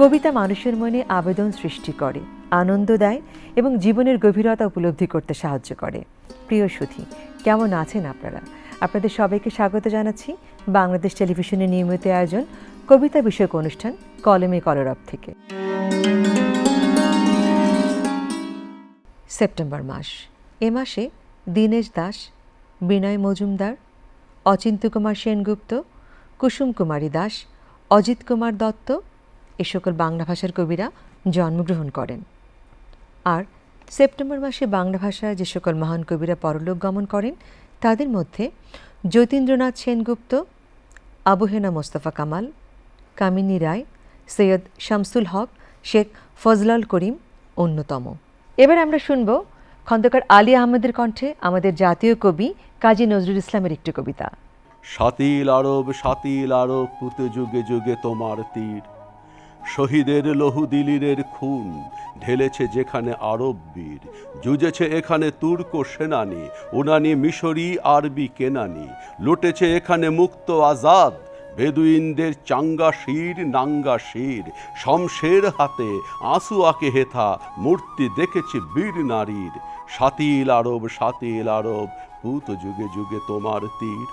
কবিতা মানুষের মনে আবেদন সৃষ্টি করে, আনন্দ দেয় এবং জীবনের গভীরতা উপলব্ধি করতে সাহায্য করে। প্রিয় সুধী, কেমন আছেন আপনারা? আপনাদের সবাইকে স্বাগত জানাচ্ছি বাংলাদেশ টেলিভিশনের নিয়মিত আয়োজন কবিতা বিষয়ক অনুষ্ঠান কলমে কলরব থেকে। সেপ্টেম্বর মাস। এ মাসে দীনেশ দাস, বিনয় মজুমদার অচিন্ত কুমার সেনগুপ্ত কুসুম কুমারী দাস, অজিত কুমার দত্ত এ সকল বাংলা ভাষার কবিরা জন্মগ্রহণ করেন। আর সেপ্টেম্বর মাসে বাংলা ভাষায় যে সকল মহান কবিরা পরলোক গমন করেন, তাদের মধ্যে যতীন্দ্রনাথ সেনগুপ্ত, আবুহেনা মোস্তফা কামাল, কামিনী রায়, সৈয়দ শামসুল হক, শেখ ফজলাল করিম অন্যতম। এবার আমরা শুনব খন্দকার আলী আহমেদের কণ্ঠে আমাদের জাতীয় কবি কাজী নজরুল ইসলামের একটি কবিতা। সাতিল আরব সাতিল আরব, পুতে যুগে যুগে তোমার তীর। শহীদের লহু দিলিরের খুন, ঢেলেছে যেখানে আরব বীর জুজেছে এখানে তুর্ক সেনানি, উনানি, মিশরি, আরবি কেনানি, লুটেছে এখানে মুক্ত আজাদ, বেদুইনদের চাঙ্গা শির, নাঙ্গা শির, শমশের হাতে আঁসু আঁকে হেথা, মূর্তি দেখেছি বীর নারীর সাতিল আরব সাতিল আরব, পুত যুগে যুগে তোমার তীর।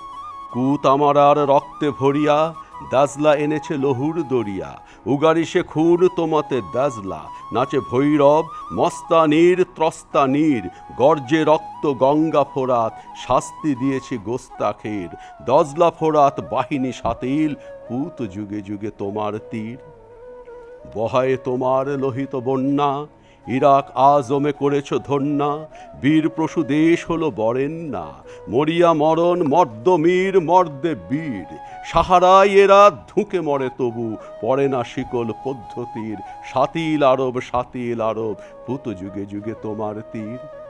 কুত আমার রক্তে ভরিয়া দাজলা এনেছে লহুর দরিয়া, উগারি সে খুন তোমাতে দাজলা, নাচে ভৈরব মস্তানির ত্রস্তানির গর্জে রক্ত গঙ্গা ফোরাত, শাস্তি দিয়েছে গোস্তাখের দজলা ফোরাত বাহিনী সাতিল পুত যুগে যুগে তোমার তীর। বহায় তোমার লোহিত বন্যা ইরাক আজমে করেছ ধন্যা, বীর প্রসু দেশ হলো না মরিয়া মরণ মর্দমীর মর্দে বীর। সাহারায় এরা ধুকে মরে তবু, পড়ে না শিকল পদ্ধতির। সাতিল আরব সাতিল আরব পুত যুগে যুগে তোমার তীর।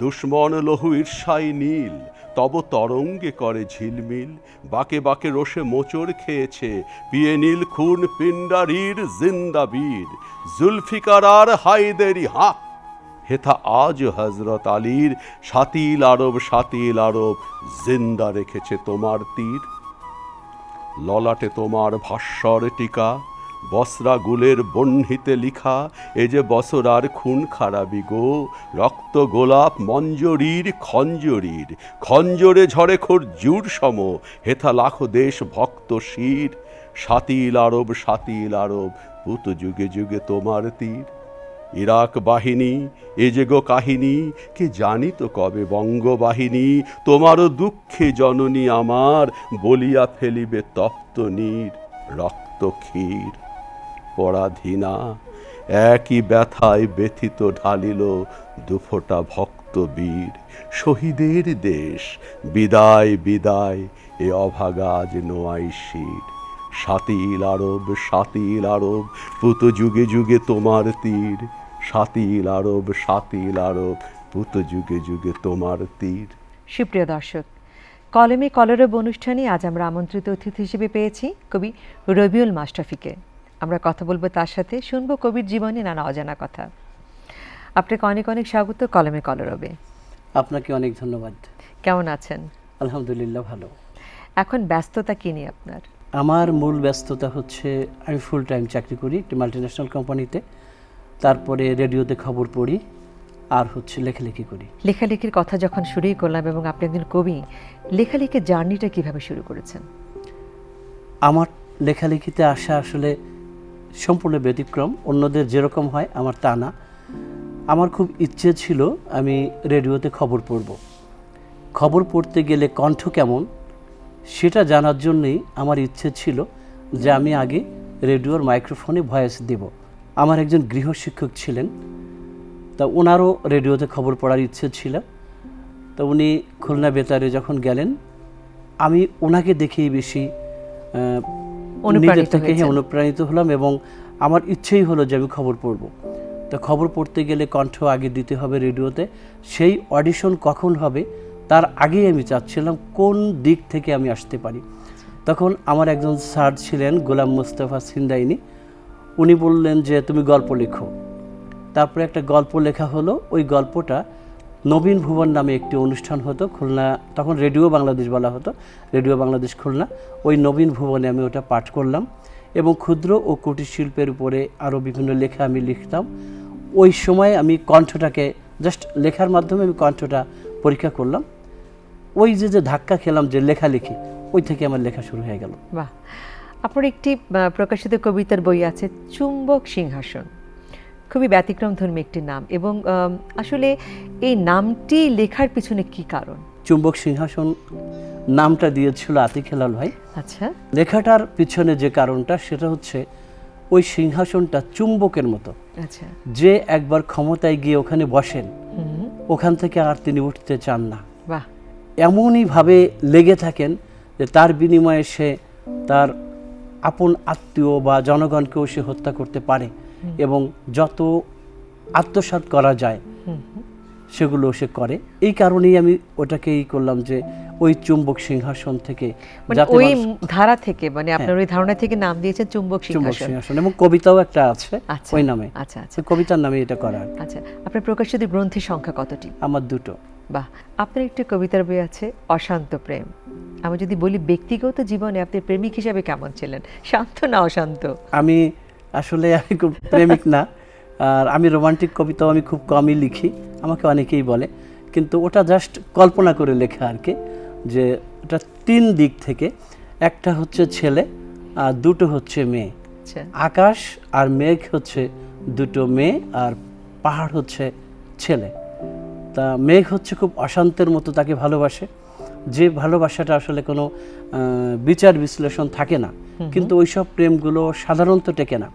দুশ্মন লহু ঈর্ষাই নীল, তব তরঙ্গে করে ঝিলমিল। বাকে বাকে রসে মোচড় খেয়েছে, পিয়ে নীল খুন পিণ্ডারির জিন্দাবীর। জুলফিকার আর হায়দেরি হাক হেথা আজ হজরত আলীর সাতিল আরব সাতিল আরব জিন্দা রেখেছে তোমার তীর। ললাটে তোমার ভাস্বর টিকা বসরা গুলের বহ্নিতে লিখা, এ যে বসরার খুন খারাপি গো, রক্ত গোলাপ মঞ্জরির খঞ্জরির, খঞ্জরে ঝরে খোর জুর সম, হেথা লাখো দেশ ভক্ত শির সাতিল আরব সাতিল আরব, পুত যুগে যুগে তোমার তীর। ইরাক বাহিনী, এ যে গো কাহিনী, কে জানি তো কবে বঙ্গবাহিনী? তোমারও দুঃখে জননী আমার, বলিয়া ফেলিবে তপ্ত নীর, রক্ত ক্ষীর। পরাধীনা একই ব্যথায় ব্যথিত ঢালিল দুফোটা ভক্ত বীর। শহীদের দেশ, বিদায় বিদায়, এ অভাগাজ নোয়াই শির। সাতিল আরব সাতিল আরব, পুত যুগে যুগে তোমার তীর। সাতিল আরব সাতিল আরব, পুত যুগে যুগে তোমার তীর। সুপ্রিয় দর্শক, কলমে কলরব অনুষ্ঠানে আজ আমরা আমন্ত্রিত অতিথি হিসেবে পেয়েছি কবি রবিউল মাস্টাফিকে আমরা কথা বলব তার সাথে শুনব কবির জীবনে নানা অজানা কথা। আপনাকে অনেক অনেক স্বাগত কলমে কলরবে। আপনাকে অনেক ধন্যবাদ। কেমন আছেন? আলহামদুলিল্লাহ ভালো। এখন ব্যস্ততা কি নিয়ে আপনার? আমার মূল ব্যস্ততা হচ্ছে আমি ফুল টাইম চাকরি করি একটি মাল্টিন্যাশনাল কোম্পানিতে তারপরে রেডিওতে খবর পড়ি আর হচ্ছে লেখালেখি করি। লেখালেখির কথা যখন শুরুই করলাম এবং আপনি একজন কবি লেখালেখির জার্নিটা কীভাবে শুরু করেছেন? আমার লেখালেখিতে আসা আসলে সম্পূর্ণ ব্যতিক্রম, অন্যদের যেরকম হয় আমার তা না। আমার খুব ইচ্ছে ছিল আমি রেডিওতে খবর পড়ব। খবর পড়তে গেলে কণ্ঠ কেমন, সেটা জানার জন্যই আমার ইচ্ছে ছিল যে আমি আগে রেডিওর মাইক্রোফোনে ভয়েস দেব। আমার একজন গৃহশিক্ষক ছিলেন, তা ওনারও রেডিওতে খবর পড়ার ইচ্ছে ছিল। তো উনি খুলনা বেতারে যখন গেলেন, আমি ওনাকে দেখেই বেশি নিজের থেকে হ্যাঁ, অনুপ্রাণিত হলাম এবং আমার ইচ্ছেই হলো যে আমি খবর পড়ব। তো খবর পড়তে গেলে কণ্ঠ আগে দিতে হবে রেডিওতে। সেই অডিশন কখন হবে তার আগেই আমি চাচ্ছিলাম কোন দিক থেকে আমি আসতে পারি। তখন আমার একজন স্যার ছিলেন গোলাম মুস্তাফা সিন্দাইনি। উনি বললেন যে তুমি গল্প লেখো। তারপরে একটা গল্প লেখা হলো। ওই গল্পটা নবীন ভুবন নামে একটি অনুষ্ঠান হতো, খুলনা, তখন রেডিও বাংলাদেশ বলা হতো, রেডিও বাংলাদেশ খুলনা। ওই নবীন ভুবনে আমি ওটা পাঠ করলাম এবং ক্ষুদ্র ও কুটির শিল্পের উপরে আরও বিভিন্ন লেখা আমি লিখতাম। ওই সময় আমি কণ্ঠটাকে জাস্ট লেখার মাধ্যমে আমি কণ্ঠটা পরীক্ষা করলাম। ওই যে যে ধাক্কা খেলাম, যে লেখালেখি, ওই থেকে আমার লেখা শুরু হয়ে গেল। বাহ! আপনার একটি প্রকাশিত কবিতার বই আছে, চুম্বক সিংহাসন। খুবই ব্যতিক্রমধর্মী একটি নাম এবং আসলে এই নামটি লেখার পিছনে কি কারণ? চুম্বক সিংহাসন নামটা দিয়েছিল আতিক হেলাল ভাই। আচ্ছা। লেখাটার পিছনে যে কারণটা সেটা হচ্ছে ওই সিংহাসনটা চুম্বকের মতো। আচ্ছা। যে একবার ক্ষমতায় গিয়ে ওখানে বসেন ওখান থেকে আর তিনি উঠতে চান না। এমনইভাবে লেগে থাকেন যে তার বিনিময়ে সে তার আপন আত্মীয় বা জনগণকেও সে হত্যা করতে পারে। এবং যত আত্মসাৎ করা যায় সেগুলো সে করে। এই কারণেই আমি ওটাকেই করলাম যে ওই চুম্বক সিংহাসন থেকে মানে ওই ধারা থেকে মানে আপনার ওই ধারণা থেকে নাম দিয়েছেন চুম্বক সিংহাসন। এবং কবিতাও একটা আছে আচ্ছা ওই নামে। আচ্ছা আচ্ছা। কবিতার নামে এটা করা। আচ্ছা আপনার প্রকাশিত গ্রন্থের সংখ্যা কতটি? আমার দুটো। বাহ আপনার একটি কবিতার বই আছে অশান্ত প্রেম। আমি যদি বলি ব্যক্তিগত জীবনে আপনি প্রেমিক হিসাবে কেমন ছিলেন? শান্ত না অশান্ত? আমি আসলে আমি খুব প্রেমিক না। আর আমি রোমান্টিক কবিতাও আমি খুব কমই লিখি আমাকে অনেকেই বলে। কিন্তু ওটা জাস্ট কল্পনা করে লেখা আর কি যে ওটা তিন দিক থেকে একটা হচ্ছে ছেলে আর দুটো হচ্ছে মেয়ে। আচ্ছা। আকাশ আর মেঘ হচ্ছে দুটো মেয়ে আর পাহাড় হচ্ছে ছেলে। তা মেঘ হচ্ছে খুব অশান্তের মতো তাকে ভালোবাসে। যে ভালোবাসাটা আসলে কোনো বিচার বিশ্লেষণ থাকে না কিন্তু ওইসব প্রেমগুলো সাধারণত টেকে না।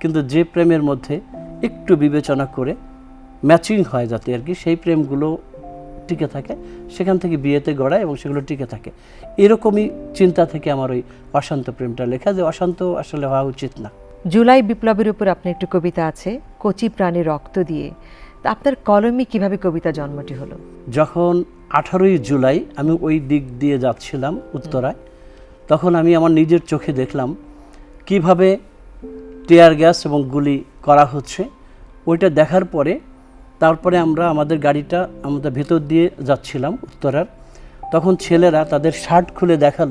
কিন্তু যে প্রেমের মধ্যে একটু বিবেচনা করে ম্যাচিং হয় যাতে আর কি সেই প্রেমগুলো টিকে থাকে সেখান থেকে বিয়েতে গড়ায় এবং সেগুলো টিকে থাকে। এরকমই চিন্তা থেকে আমার ওই অশান্ত প্রেমটা লেখা যে অশান্ত আসলে হওয়া উচিত না। জুলাই বিপ্লবের উপর আপনার একটি কবিতা আছে কচি প্রাণী রক্ত দিয়ে আপনার কলমে কীভাবে কবিতা জন্মটি হলো? যখন আঠারোই জুলাই আমি ওই দিক দিয়ে যাচ্ছিলাম উত্তরায়। তখন আমি আমার নিজের চোখে দেখলাম কীভাবে টিয়ার গ্যাস এবং গুলি করা হচ্ছে। ওইটা দেখার পরে তারপরে আমরা আমাদের গাড়িটা আমাদের ভেতর দিয়ে যাচ্ছিলাম উত্তরার। তখন ছেলেরা তাদের শার্ট খুলে দেখাল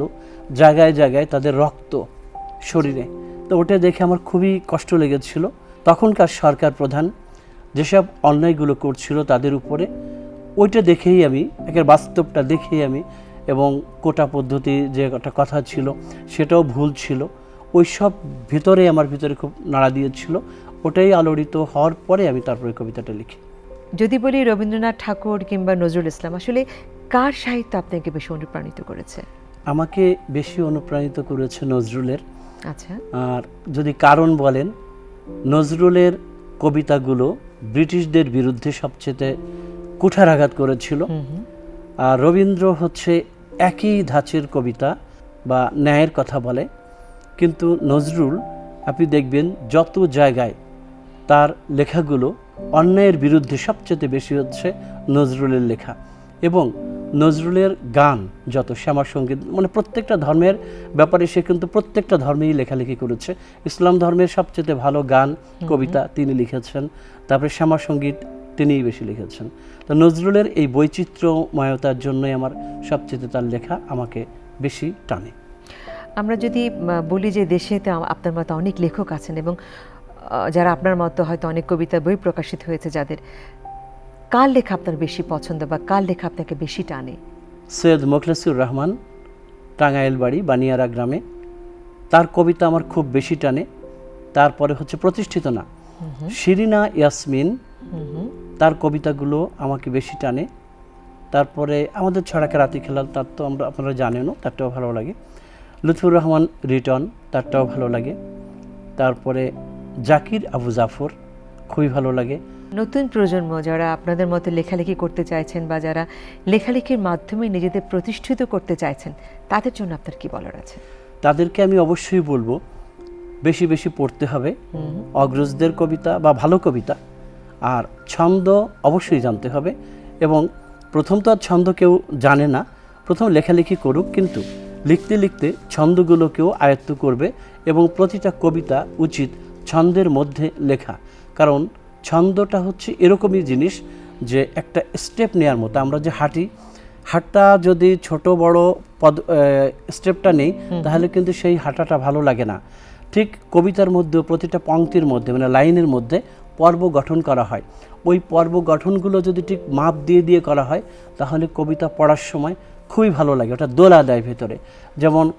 জায়গায় জায়গায় তাদের রক্ত শরীরে। তো ওটা দেখে আমার খুবই কষ্ট লেগেছিল। তখনকার সরকার প্রধান যেসব অন্যায়গুলো করছিল তাদের উপরে ওইটা দেখেই আমি একের বাস্তবটা দেখেই আমি এবং কোটা পদ্ধতি যে একটা কথা ছিল সেটাও ভুল ছিল। ওই সব ভিতরে আমার ভিতরে খুব নাড়া দিয়েছিল ওটাই আলোড়িত হওয়ার পরে আমি তারপরে কবিতাটা লিখি। যদি বলি রবীন্দ্রনাথ ঠাকুর কিংবা নজরুল ইসলাম আসলে কার সাহিত্য আপনাকে বেশি অনুপ্রাণিত করেছে? আমাকে বেশি অনুপ্রাণিত করেছে নজরুলের। আচ্ছা। আর যদি কারণ বলেন নজরুলের কবিতাগুলো ব্রিটিশদের বিরুদ্ধে সবচেয়ে কুঠারাঘাত করেছিল। আর রবীন্দ্র হচ্ছে একই ধাঁচের কবিতা বা ন্যায়ের কথা বলে। কিন্তু নজরুল আপনি দেখবেন যত জায়গায় তার লেখাগুলো অন্যায়ের বিরুদ্ধে সবচেয়ে বেশি হচ্ছে নজরুলের লেখা। এবং নজরুলের গান যত শ্যামা সংগীত মানে প্রত্যেকটা ধর্মের ব্যাপারে সে কিন্তু প্রত্যেকটা ধর্মেই লেখালেখি করেছে। ইসলাম ধর্মের সবচেয়ে ভালো গান কবিতা তিনি লিখেছেন। তারপরে শ্যামা সংগীত তিনিই বেশি লিখেছেন। তো নজরুলের এই বৈচিত্র্যময়তার জন্যই আমার সবচেয়ে তার লেখা আমাকে বেশি টানে। আমরা যদি বলি যে দেশে তো আপনার মতো অনেক লেখক আছেন এবং যারা আপনার মতো হয়তো অনেক কবিতা বই প্রকাশিত হয়েছে যাদের কার লেখা আপনার বেশি পছন্দ বা কার লেখা আপনাকে বেশি টানে? সৈয়দ মোখলেসুর রহমান টাঙ্গাইল বাড়ি বানিয়ারা গ্রামে। তার কবিতা আমার খুব বেশি টানে। তারপরে হচ্ছে প্রতিষ্ঠিত না। শিরিনা ইয়াসমিন তার কবিতাগুলো আমাকে বেশি টানে। তারপরে আমাদের ছড়াকে রাতি খেলাল তার তো আমরা আপনারা জানেনও তারটাও ভালো লাগে। লুৎফুর রহমান রিটন তারটাও ভালো লাগে। তারপরে জাকির আবু জাফর খুবই ভালো লাগে। নতুন প্রজন্ম যারা আপনাদের মতো লেখালেখি করতে চাইছেন বা যারা লেখালেখির মাধ্যমে নিজেদের প্রতিষ্ঠিত করতে চাইছেন তাদের জন্য আপনার কি বলার আছে? তাদেরকে আমি অবশ্যই বলব বেশি বেশি পড়তে হবে। অগ্রজদের কবিতা বা ভালো কবিতা আর ছন্দ অবশ্যই জানতে হবে এবং প্রথম তো আর ছন্দ কেউ জানে না প্রথম লেখালেখি করুক কিন্তু লিখতে লিখতে ছন্দগুলোকেও আয়ত্ত করবে এবং প্রতিটা কবিতা উচিত ছন্দের মধ্যে লেখা। কারণ ছন্দটা হচ্ছে এরকমই জিনিস যে একটা স্টেপ নেওয়ার মতো। আমরা যে হাঁটি হাঁটা যদি ছোট বড় পদ স্টেপটা নেই তাহলে কিন্তু সেই হাঁটাটা ভালো লাগে না। ঠিক কবিতার মধ্যে প্রতিটা পংক্তির মধ্যে মানে লাইনের মধ্যে পর্ব গঠন করা হয়। ওই পর্ব গঠনগুলো যদি ঠিক মাপ দিয়ে দিয়ে করা হয় তাহলে কবিতা পড়ার সময় খুবই ভালো লাগে ওটা দোলা দেয় ভেতরে। যেমন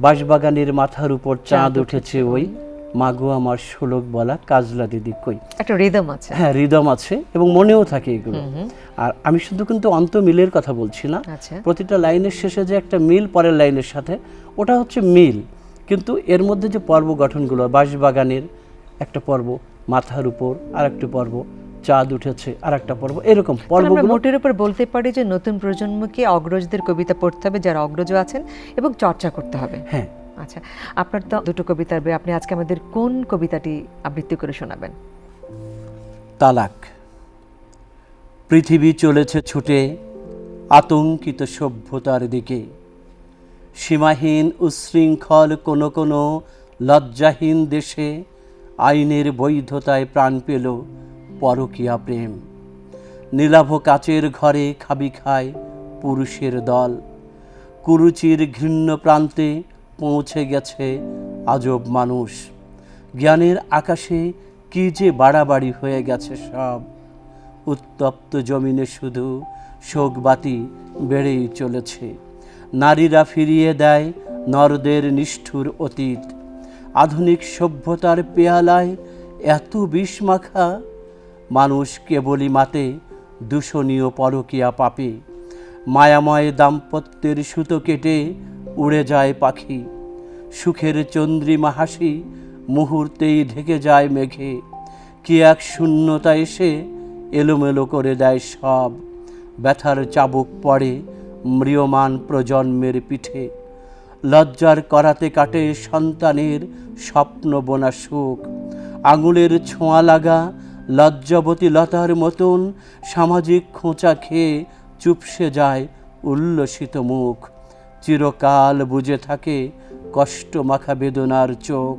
বাঁশবাগানের মাথার উপর চাঁদ উঠেছে ওই। মাগো আমার শোলক বলা কাজলা দিদি কই? একটা রিদম আছে। হ্যাঁ রিদম আছে এবং মনেও থাকে এগুলো। আর আমি শুধু কিন্তু অন্ত মিলের কথা বলছি না। আচ্ছা। প্রতিটা লাইনের শেষে যে একটা মিল পরের লাইনের সাথে ওটা হচ্ছে মিল। কিন্তু এর মধ্যে যে পর্ব গঠনগুলো বাঁশবাগানের একটা পর্ব মাথার উপর আর একটা পর্ব চাঁদ উঠেছে আর একটা পর্ব এরকম পর্বগুলো মোটের উপর বলতে পারি যে নতুন প্রজন্মকে অগ্রজদের কবিতা পড়তে হবে যারা অগ্রজ আছেন এবং চর্চা করতে হবে। হ্যাঁ। আচ্ছা আপনার তো দুটো কবিতার বই আপনি আজকে আমাদের কোন কবিতাটি আবৃত্তি করে শোনাবেন? তালাক। পৃথিবী চলেছে ছুটে আতঙ্কিত সভ্যতার দিকে। সীমাহীন উচ্ছৃঙ্খল কোনো কোনো লজ্জাহীন দেশে আইনের বৈধতায় প্রাণ পেল পরকীয়া প্রেম। নীলাভ কাচের ঘরে খাবি খায় পুরুষের দল। কুরুচির ঘৃণ্য প্রান্তে পৌঁছে গেছে আজব মানুষ। জ্ঞানের আকাশে কি যে বাড়াবাড়ি হয়ে গেছে সব। উত্তপ্ত জমিনে শুধু শোকবাতি বেড়েই চলেছে। নারীরা ফিরিয়ে দেয় নরদের নিষ্ঠুর অতীত। আধুনিক সভ্যতার পেয়ালায় এত বিষ মাখা, মানুষ কেবলই মাতে দূষণীয় পরকিয়া পাপে। মায়াময় দাম্পত্যের সুতো কেটে উড়ে যায় পাখি। সুখের চন্দ্রিমা হাসি মুহূর্তেই ঢেকে যায় মেঘে। কি এক শূন্যতা এসে এলোমেলো করে দেয় সব। ব্যথার চাবুক পড়ে ম্রিয়মান প্রজন্মের পিঠে। লজ্জার করাতে কাটে সন্তানের স্বপ্ন বোনা সুখ। আঙুলের ছোঁয়া লাগা, লজ্জাবতী লতার মতন সামাজিক খোঁচা খেয়ে চুপসে যায় উল্লসিত মুখ। চিরকাল বুঝে থাকে কষ্ট মাখা বেদনার চোখ।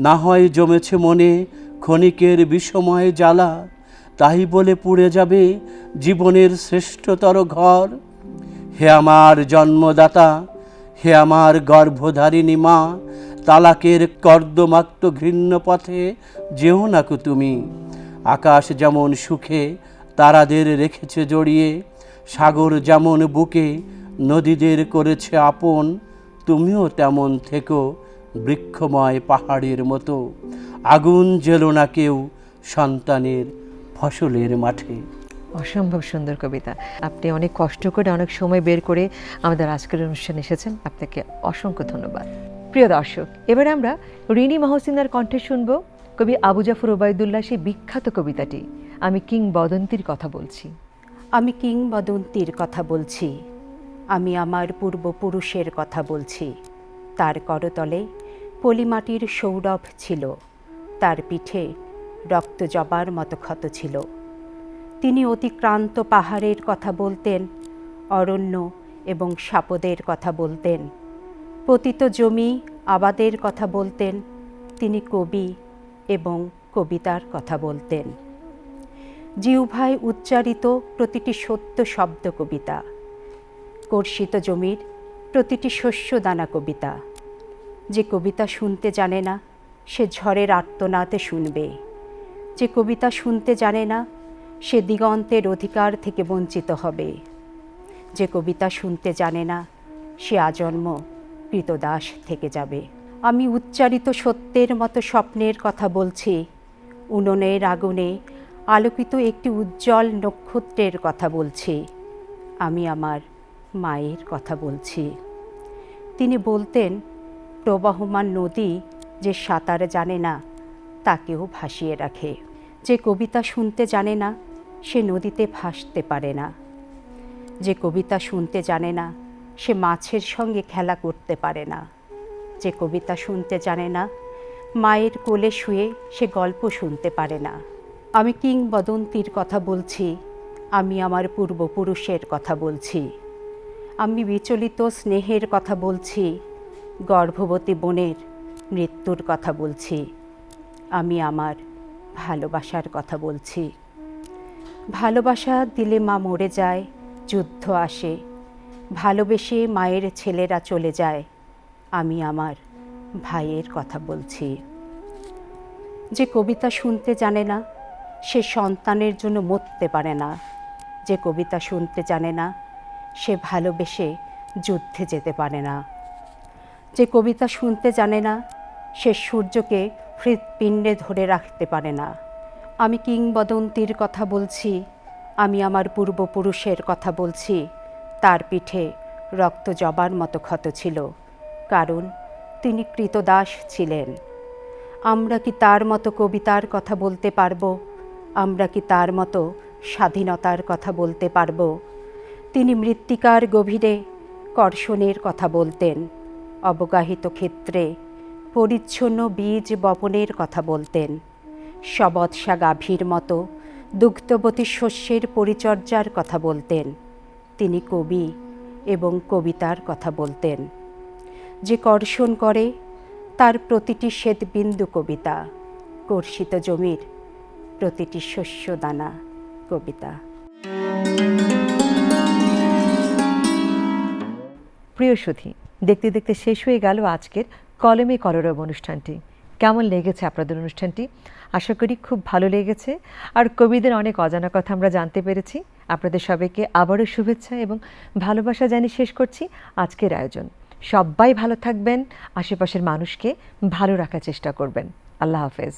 না হয় জমেছে মনে ক্ষণিকের বিষময় জ্বালা, তাই বলে পুড়ে যাবে জীবনের শ্রেষ্ঠতর ঘর। হে আমার জন্মদাতা হে আমার গর্ভধারিণী মা, তালাকের কর্দমাক্ত ঘৃণ্য পথে যেও নাকু তুমি। আকাশ যেমন সুখে, তারাদের রেখেছে জড়িয়ে, সাগর যেমন বুকে, নদীদের করেছে আপন, তুমিও তেমন থেকো বৃক্ষময় পাহাড়ের মতো। আগুন জেলো না কেউ সন্তানের ফসলের মাঠে। অসম্ভব সুন্দর কবিতা। আপনি অনেক কষ্ট করে, অনেক সময় বের করে আমাদের আজকের অনুষ্ঠানে এসেছেন। আপনাকে অসংখ্য ধন্যবাদ। প্রিয় দর্শক, এবার আমরা রিনি মহসিনার কণ্ঠে শুনব কবি আবু জাফর ওবায়দুল্লাহ সেই বিখ্যাত কবিতাটি। আমি কিংবদন্তির কথা বলছি। আমি কিংবদন্তির কথা বলছি। আমি আমার পূর্বপুরুষের কথা বলছি। তার করতলে পলিমাটির সৌরভ ছিল। তার পিঠে রক্ত জবার মতো ক্ষত ছিল। তিনি অতিক্রান্ত পাহাড়ের কথা বলতেন, অরণ্য এবং সাপদের কথা বলতেন। পতিত জমি আবাদের কথা বলতেন, তিনি কবি এবং কবিতার কথা বলতেন। জিউভাই উচ্চারিত প্রতিটি সত্য শব্দ কবিতা, কর্ষিত জমির প্রতিটি শস্যদানা কবিতা। যে কবিতা শুনতে জানে না, সে ঝড়ের আর্তনাতে শুনবে। যে কবিতা শুনতে জানে না সে দিগন্তের অধিকার থেকে বঞ্চিত হবে। যে কবিতা শুনতে জানে না, সে আজন্ম কৃতদাস থেকে যাবে। আমি উচ্চারিত সত্যের মতো স্বপ্নের কথা বলছি, উনুনের আগুনে আলোকিত একটি উজ্জ্বল নক্ষত্রের কথা বলছি, আমি আমার মায়ের কথা বলছি। তিনি বলতেন, প্রবাহমান নদী যে সাঁতার জানে না, তাকেও ভাসিয়ে রাখে। যে কবিতা শুনতে জানে না সে নদীতে ভাসতে পারে না। যে কবিতা শুনতে জানে না, সে মাছের সঙ্গে খেলা করতে পারে না। যে কবিতা শুনতে জানে না, মায়ের কোলে শুয়ে সে গল্প শুনতে পারে না। আমি কিংবদন্তির কথা বলছি, আমি আমার পূর্বপুরুষের কথা বলছি। আমি বিচলিত স্নেহের কথা বলছি, গর্ভবতী বোনের মৃত্যুর কথা বলছি। আমি আমার ভালোবাসার কথা বলছি। ভালোবাসা দিলে মা মরে যায়, যুদ্ধ আসে। ভালোবেসে মায়ের ছেলেরা চলে যায়। আমি আমার ভাইয়ের কথা বলছি। যে কবিতা শুনতে জানে না, সে সন্তানের জন্য মরতে পারে না। যে কবিতা শুনতে জানে না, সে ভালোবেসে যুদ্ধে যেতে পারে না। যে কবিতা শুনতে জানে না, সে সূর্যকে হৃৎপিণ্ডে ধরে রাখতে পারে না। আমি কিংবদন্তির কথা বলছি, আমি আমার পূর্বপুরুষের কথা বলছি। তার পিঠে রক্ত জবার মতো ক্ষত ছিল, কারণ তিনি কৃতদাস ছিলেন। আমরা কি তার মতো কবিতার কথা বলতে পারব? আমরা কি তার মতো স্বাধীনতার কথা বলতে পারব? তিনি মৃত্তিকার গভীরে কর্ষণের কথা বলতেন, অবগাহিত ক্ষেত্রে পরিচ্ছন্ন বীজ বপনের কথা বলতেন। সবৎসা গাভীর মতো দুগ্ধবতী শস্যের পরিচর্যার কথা বলতেন। তিনি কবি এবং কবিতার কথা বলতেন। যে কর্ষণ করে, তার প্রতিটি শ্বেতবিন্দু কবিতা, কর্ষিত জমির প্রতিটি শস্যদানা কবিতা। প্রিয় সুধী, দেখতে দেখতে শেষ হয়ে গেল আজকের কলমে কলরব অনুষ্ঠানটি। কেমন লেগেছে আপনাদের অনুষ্ঠানটি? আশা করি খুব ভালো লেগেছে। আর কবিদের অনেক অজানা কথা আমরা জানতে পেরেছি। আপনাদের সবাইকে আবারও শুভেচ্ছা এবং ভালোবাসা জানিয়ে শেষ করছি আজকের আয়োজন। সবাই ভালো থাকবেন, আশেপাশের মানুষকে ভালো রাখার চেষ্টা করবেন। আল্লাহ হাফেজ।